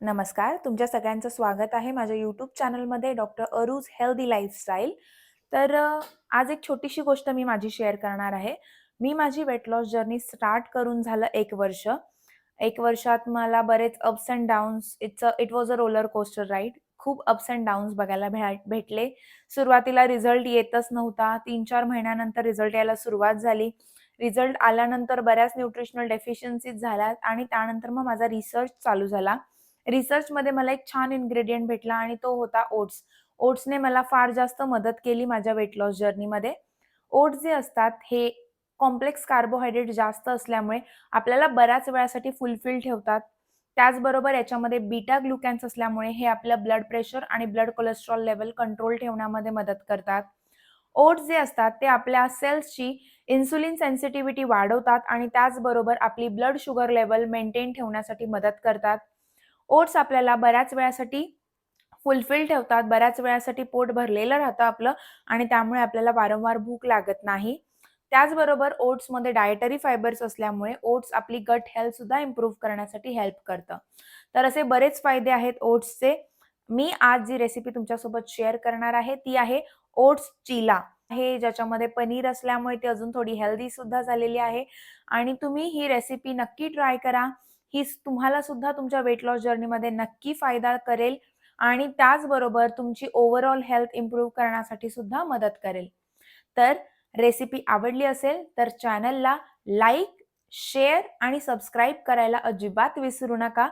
नमस्कार. तुमच्या सगळ्यांचं स्वागत आहे माझ्या यूट्यूब चॅनलमध्ये डॉक्टर अरूज हेल्दी लाईफस्टाईल तर आज एक छोटीशी गोष्ट मी माझी शेअर करणार आहे. मी माझी वेट लॉस जर्नी स्टार्ट करून झालं एक वर्ष. एक वर्षात मला बरेच ups and downs it's a it was a roller coaster ride खूप अप्स अँड डाऊन्स बघायला भे भेटले. सुरुवातीला रिझल्ट येतच नव्हता. तीन चार महिन्यानंतर रिझल्ट यायला सुरुवात झाली. रिझल्ट आल्यानंतर बऱ्याच न्यूट्रिशनल डेफिशियन्सीज झाल्या आणि त्यानंतर मग माझा रिसर्च चालू झाला. रिसर्चमध्ये मला एक छान इन्ग्रेडियंट भेटला आणि तो होता ओट्स ओट्सने मला फार जास्त मदत केली माझ्या वेट लॉस जर्नीमध्ये ओट्स जे असतात हे कॉम्प्लेक्स कार्बोहायड्रेट जास्त असल्यामुळे आपल्याला बऱ्याच वेळासाठी फुलफिल ठेवतात. त्याचबरोबर याच्यामध्ये बीटा ग्लुकॅन्स असल्यामुळे हे आपलं ब्लड प्रेशर आणि ब्लड कोलेस्ट्रॉल लेवल कंट्रोल ठेवण्यामध्ये मदत करतात. ओट्स जे असतात ते आपल्या सेल्सची इन्सुलिन सेन्सिटिव्हिटी वाढवतात आणि त्याचबरोबर आपली ब्लड शुगर लेवल मेंटेन ठेवण्यासाठी मदत करतात. ओट्स आपल्याला बऱ्याच वेळासाठी फुलफिल ठेवतात बऱ्याच वेळासाठी पोट भरलेलं राहतं आपलं आणि त्यामुळे आपल्याला वारंवार भूक लागत नाही. त्याचबरोबर ओट्समध्ये डायटरी फायबर्स असल्यामुळे ओट्स आपली गट हेल्थ सुद्धा इम्प्रूव्ह करण्यासाठी हेल्प करतं. तर असे बरेच फायदे आहेत ओट्सचे. मी आज जी रेसिपी तुमच्यासोबत शेअर करणार आहे ती आहे ओट्स चिला. हे ज्याच्यामध्ये पनीर असल्यामुळे ती अजून थोडी हेल्दी सुद्धा झालेली आहे. आणि तुम्ही ही रेसिपी नक्की ट्राय करा. ही तुम्हाला सुद्धा तुमच्या वेट लॉस जर्नीमध्ये नक्की फायदा करेल आणि त्याचबरोबर तुमची ओव्हरऑल हेल्थ इम्प्रूव्ह करण्यासाठी सुद्धा मदत करेल. तर रेसिपी आवडली असेल तर चॅनलला लाईक शेअर आणि सबस्क्राईब करायला अजिबात विसरू नका.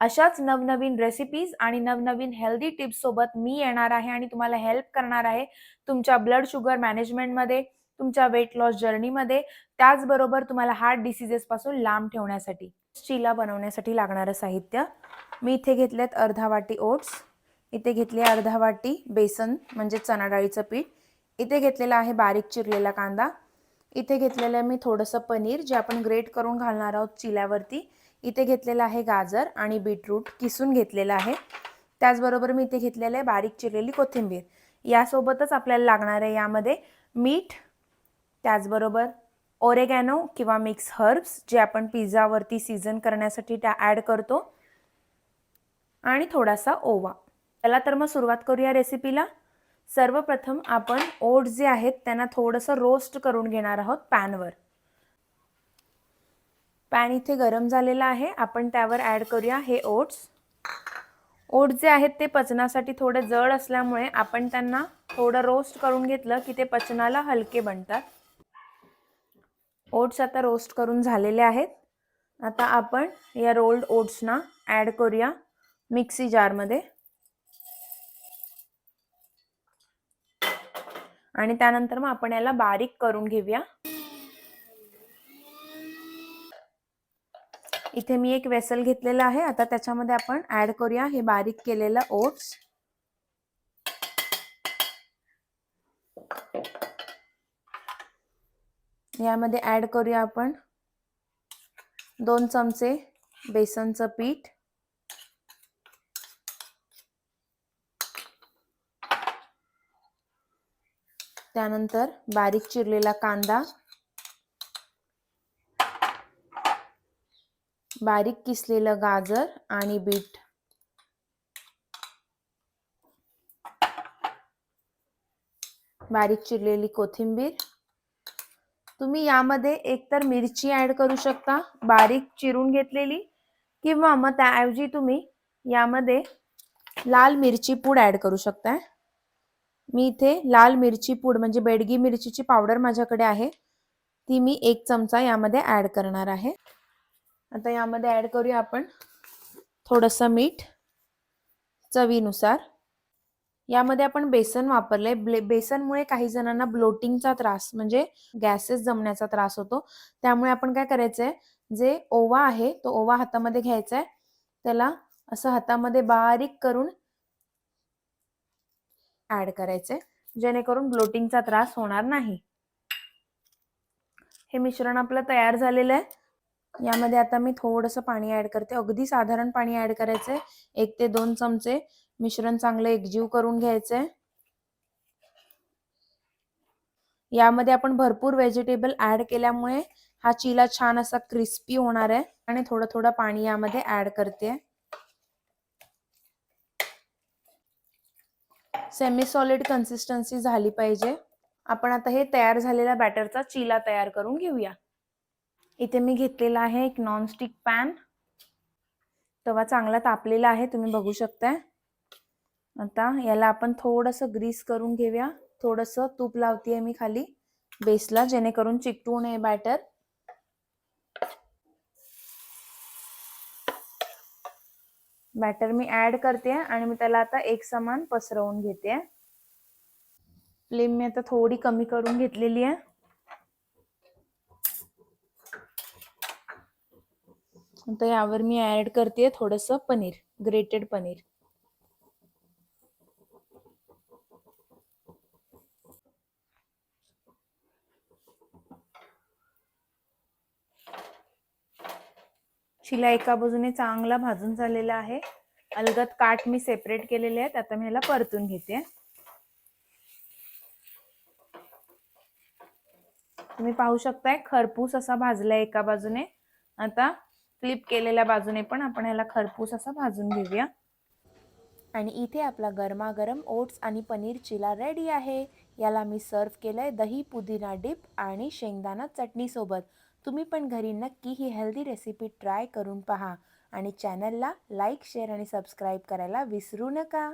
अशाच नवनवीन रेसिपीज आणि नवनवीन हेल्दी टिप्स सोबत मी येणार आहे आणि तुम्हाला हेल्प करणार आहे तुमच्या ब्लड शुगर मॅनेजमेंटमध्ये तुमच्या वेट लॉस जर्नीमध्ये त्याचबरोबर तुम्हाला हार्ट डिसिजेसपासून लांब ठेवण्यासाठी. चिला बनवण्यासाठी लागणारं साहित्य. मी इथे घेतल्यात अर्धा वाटी ओट्स. इथे घेतले अर्धा वाटी बेसन म्हणजे चणा डाळीचं पीठ. इथे घेतलेला आहे बारीक चिरलेला कांदा. इथे घेतलेलं आहे मी थोडंसं पनीर जे आपण ग्रेट करून घालणार आहोत चिल्यावरती. इथे घेतलेलं आहे गाजर आणि बीटरूट किसून घेतलेलं आहे. त्याचबरोबर मी इथे घेतलेलं आहे बारीक चिरलेली कोथिंबीर. यासोबतच आपल्याला लागणार आहे यामध्ये मीठ त्याचबरोबर ओरेगॅनो किंवा मिक्स हर्ब्स जे आपण पिझ्झावरती सीझन करण्यासाठी त्या ॲड करतो. आणि थोडासा ओवा. चला तर मग सुरुवात करूया रेसिपीला सर्वप्रथम आपण ओट्स जे आहेत त्यांना थोडंसं रोस्ट करून घेणार आहोत पॅनवर पॅन इथे गरम झालेला आहे. आपण त्यावर ॲड करूया हे ओट्स ओट्स जे आहेत ते पचनासाठी थोडे जड असल्यामुळे आपण त्यांना थोडं रोस्ट करून घेतलं की ते पचनाला हलके बनतात. ओट्स आता रोस्ट करून झालेले आहेत. आता आपण या रोल्ड ओट्सना ॲड करूया मिक्सी जारमध्ये. आणि त्यानंतर मग आपण याला बारीक करून घेऊया. इथे मी एक वेसल घेतलेला आहे. आता त्याच्यामध्ये आपण ऍड करूया हे बारीक केलेलं ओट्स. यामध्ये ऍड करूया आपण. दोन चमचे बेसनचं पीठ. त्यानंतर बारीक चिरलेला कांदा. बारीक किसलेलं गाजर आणि बीट. बारीक चिरलेली कोथिंबीर. तुम्ही यामध्ये एकतर मिरची ऍड करू शकता बारीक चिरून घेतलेली किंवा मग त्याऐवजी तुम्ही यामध्ये लाल मिरची पूड ऍड करू शकताय मी इथे लाल मिरची पूड म्हणजे बेडगी मिरचीची पावडर माझ्याकडे आहे. ती मी एक चमचा यामध्ये ऍड करणार आहे. आता यामध्ये ऍड करूया आपण थोडंसं मीठ चवीनुसार. यामध्ये आपण बेसन वापरले बेसनमुळे काही जणांना ब्लोटिंगचा त्रास म्हणजे गॅसेस जमण्याचा त्रास होतो. त्यामुळे आपण काय करायचंय जे ओवा आहे तो ओवा हातामध्ये घ्यायचा आहे त्याला असं हातामध्ये बारीक करून ऍड करायचंय जेणेकरून ब्लोटिंगचा त्रास होणार नाही. हे मिश्रण आपलं तयार झालेलं आहे. यामध्ये आता मी थोडंसं पाणी ऍड करते. अगदी साधारण पाणी ऍड करायचंय. एक ते दोन चमचे मिश्रण चांगलं एकजीव करून घ्यायचंय. यामध्ये आपण भरपूर व्हेजिटेबल ऍड केल्यामुळे हा चिला छान असा क्रिस्पी होणार आहे आणि थोडं थोडं पाणी यामध्ये ऍड करते. सेमी सॉलिड कन्सिस्टन्सी झाली पाहिजे. आपण आता हे तयार झालेला बॅटरचा चिला तयार करून घेऊया. इथे मी घेतलेला आहे एक नॉनस्टिक पॅन तवा चांगला तापलेला आहे तुम्ही बघू शकताय. आता याला आपण थोडंसं ग्रीस करून घेऊया. थोडंसं तूप लावतीये मी खाली. बेसला जेणेकरून चिकटू नये बॅटर बॅटर मी ऍड करते आणि मी त्याला आता एक समान पसरवून घेते. फ्लेम मी आता थोडी कमी करून घेतलेली आहे. आता यावर मी ऍड करते थोडस पनीर ग्रेटेड पनीर. शिला एका बाजूने चांगला भाजून झालेला आहे. अलगद काठ मी सेपरेट केलेले आहेत. आता मी ह्याला परतून घेते. तुम्ही पाहू शकताय खरपूस असा भाजलाय एका बाजूने. आता फ्लिप केलेल्या बाजूने पण आपण ह्याला खरपूस असा भाजून घेऊया. आणि इथे आपला गरमागरम ओट्स आणि पनीर चिला रेडी आहे. याला मी सर्व केलंय दही पुदिना डिप आणि शेंगदाणा चटणीसोबत. तुम्ही पण घरी नक्की ही हेल्दी रेसिपी ट्राय करून पहा आणि चॅनलला लाईक शेअर आणि सबस्क्राईब करायला विसरू नका.